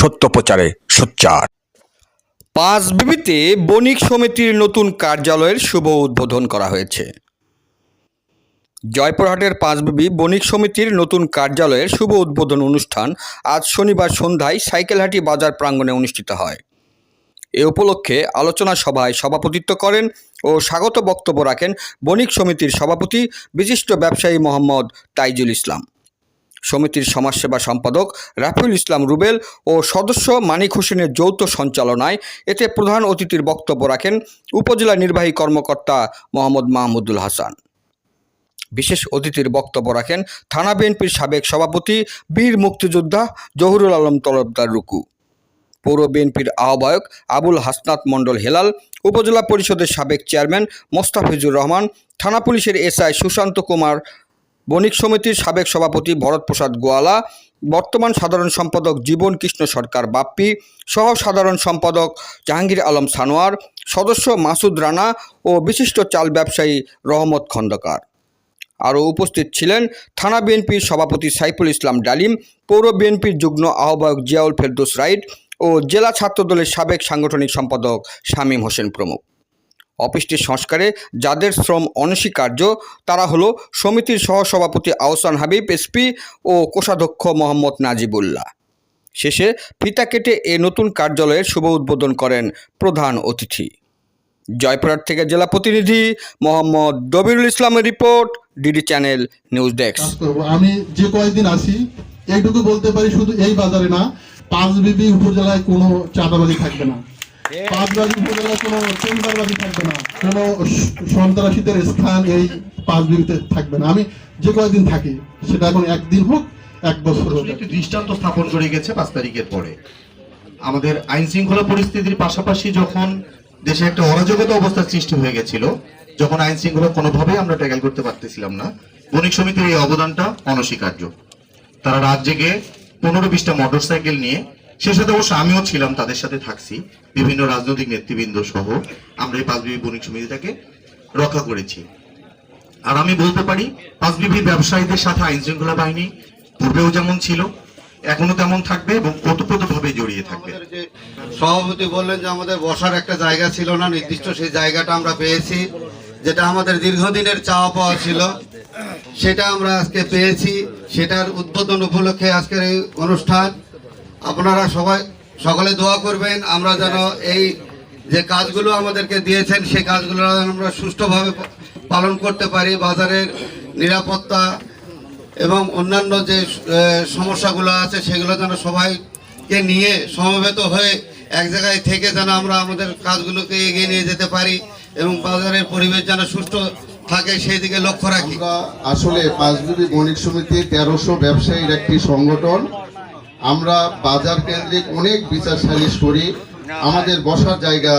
সত্য প্রচারে সোচ্চার। পাঁচ বিবিতে বণিক সমিতির নতুন কার্যালয়ের শুভ উদ্বোধন করা হয়েছে। জয়পুরহাটের পাঁচবিবি বণিক সমিতির নতুন কার্যালয়ের শুভ উদ্বোধন অনুষ্ঠান আজ শনিবার সন্ধ্যায় সাইকেলহাটি বাজার প্রাঙ্গণে অনুষ্ঠিত হয়। এ উপলক্ষে আলোচনা সভায় সভাপতিত্ব করেন ও স্বাগত বক্তব্য রাখেন বণিক সমিতির সভাপতি, বিশিষ্ট ব্যবসায়ী মোহাম্মদ তাইজুল ইসলাম। সমিতির সমাজসেবা সম্পাদক রাফিউল ইসলাম রুবেল ও সদস্য মানিক হোসেনের যৌথ সঞ্চালনায় এতে প্রধান অতিথির বক্তব্য রাখেন উপজেলা নির্বাহী কর্মকর্তা মোহাম্মদ মাহমুদুল হাসান। বিশেষ অতিথির বক্তব্য রাখেন থানা বিএনপির সাবেক সভাপতি বীর মুক্তিযোদ্ধা জহুরুল আলম তলবদার রুকু। পৌর বিএনপির আহ্বায়ক আবুল হাসনাত মণ্ডল হেলাল, উপজেলা পরিষদের সাবেক চেয়ারম্যান মোস্তাফিজুর রহমান, থানা পুলিশের এসআই সুশান্ত কুমার বণিক সমিতির সাবেক সভাপতি ভরত প্রসাদ গোয়ালা, বর্তমান সাধারণ সম্পাদক জীবন কৃষ্ণ সরকার বাপ্পি, সহ সাধারণ সম্পাদক জাহাঙ্গীর আলম সানোয়ার, সদস্য মাসুদ রানা ও বিশিষ্ট চাল ব্যবসায়ী রহমত খন্দকার। আরও উপস্থিত ছিলেন থানা বিএনপির সভাপতি সাইফুল ইসলাম ডালিম, পৌর বিএনপির যুগ্ম আহ্বায়ক জিয়াউল ফেরদৌস রাইড ও জেলা ছাত্রদলের সাবেক সাংগঠনিক সম্পাদক শামীম হোসেন প্রমুখ। অফিসটির সংস্কারে যাদের শ্রম অনস্বীকার্য, তারা হলো সমিতির সহসভাপতি আহসান হাবিব, এসপি ও কোষাধ্যক্ষ মোহাম্মদ নাজিবুল্লাহ। শেষে ফিতা কেটে এ নতুন কার্যালয়ের শুভ উদ্বোধন করেন প্রধান অতিথি। জয়পুরহাট থেকে জেলা প্রতিনিধি মোহাম্মদ দবিরুল ইসলামের report, D D channel news desk. আমি যে কয়েকদিন আসি এইটুকু বলতে পারি শুধু এই বাজারে না, পাঁচ বিবি উপজেলায় কোনো চাঁদাবাজি থাকবে না। পাঁচ বাজি কোনো টেন্ডারবাজি থাকবে না। কোনো সন্ত্রাসীদের স্থান এই পাঁচ বিবিতে থাকবে না। আমি যে কয়েকদিন থাকি সেটা এখন একদিন হোক এক বছর হোক। একটি দৃষ্টান্ত স্থাপন করে গেছে পাঁচ তারিখের পরে। আমাদের আইন শৃঙ্খলা পরিস্থিতির পাশাপাশি যখন দেশে একটা অরাজকতা অবস্থার সৃষ্টি হয়ে গেছিল যখন আইন শৃঙ্খলা কোনোভাবেই আমরা ট্যাকেল করতে পারতেছিলাম না বণিক সমিতির এই অবদানটা অনস্বীকার্য। তারা রাত জেগে পনেরো বিশটা মোটর সাইকেল নিয়ে সে সাথে অবশ্য আমিও ছিলাম, তাদের সাথে থাকছি। বিভিন্ন রাজনৈতিক নেতৃবৃন্দ সহ আমরা এই পাঁচ পাঁচবিবি বণিক সমিতিটাকে রক্ষা করেছি। আর আমি বলতে পারি পাঁচ পাঁচবিবি ব্যবসায়ীদের সাথে আইন শৃঙ্খলা বাহিনী পূর্বেও যেমন ছিল, এখনও তেমন থাকবে এবং ওতপ্রোতভাবে জড়িয়ে থাকবে। সভাপতি বললেন যে আমাদের বসার একটা জায়গা ছিল না, নির্দিষ্ট সেই জায়গাটা আমরা পেয়েছি, যেটা আমাদের দীর্ঘদিনের চাওয়া পাওয়া ছিল, সেটা আমরা আজকে পেয়েছি, সেটার উদ্বোধন উপলক্ষে আজকের এই অনুষ্ঠান। আপনারা সবাই সকলে দোয়া করবেন, আমরা যেন এই যে কাজগুলো আমাদেরকে দিয়েছেন, সেই কাজগুলো আমরা সুষ্ঠুভাবে পালন করতে পারি। বাজারের নিরাপত্তা এবং অন্যান্য যে সমস্যাগুলো আছে, সেগুলো যেন সবাইকে নিয়ে সমবেত হয়ে এক জায়গায় থেকে যেন আমরা আমাদের কাজগুলোকে এগিয়ে নিয়ে যেতে পারি এবং বাজারের পরিবেশ যেন সুষ্ঠু থাকে, সেই দিকে লক্ষ্য রাখি। আসলে পাঁচবিবি বণিক সমিতি তেরোশো ব্যবসায়ীর একটি সংগঠন। আমরা বাজার কেন্দ্রিক অনেক বিচার সালিশ করি। আমাদের বসার জায়গা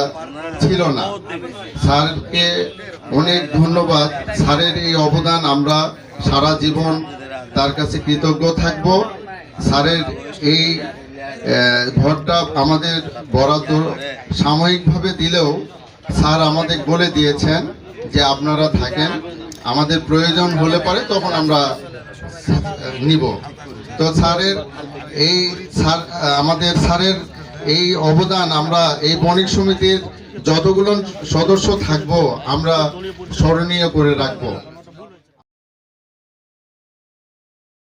ছিল না। স্যারকে অনেক ধন্যবাদ। স্যারের এই অবদান আমরা সারা জীবন তার কাছে কৃতজ্ঞ থাকব। স্যারের এই ঘরটা আমাদের বরাদ্দ সাময়িকভাবে দিলেও স্যার আমাদের বলে দিয়েছেন যে আপনারা থাকেন। আমাদের প্রয়োজন হলে পরে তখন আমরা নিব। তো স্যারের এই স্যার, আমাদের স্যারের এই অবদান, আমরা এই বণিক সমিতির যতগুলো সদস্য থাকব, আমরা স্মরণীয় করে রাখব।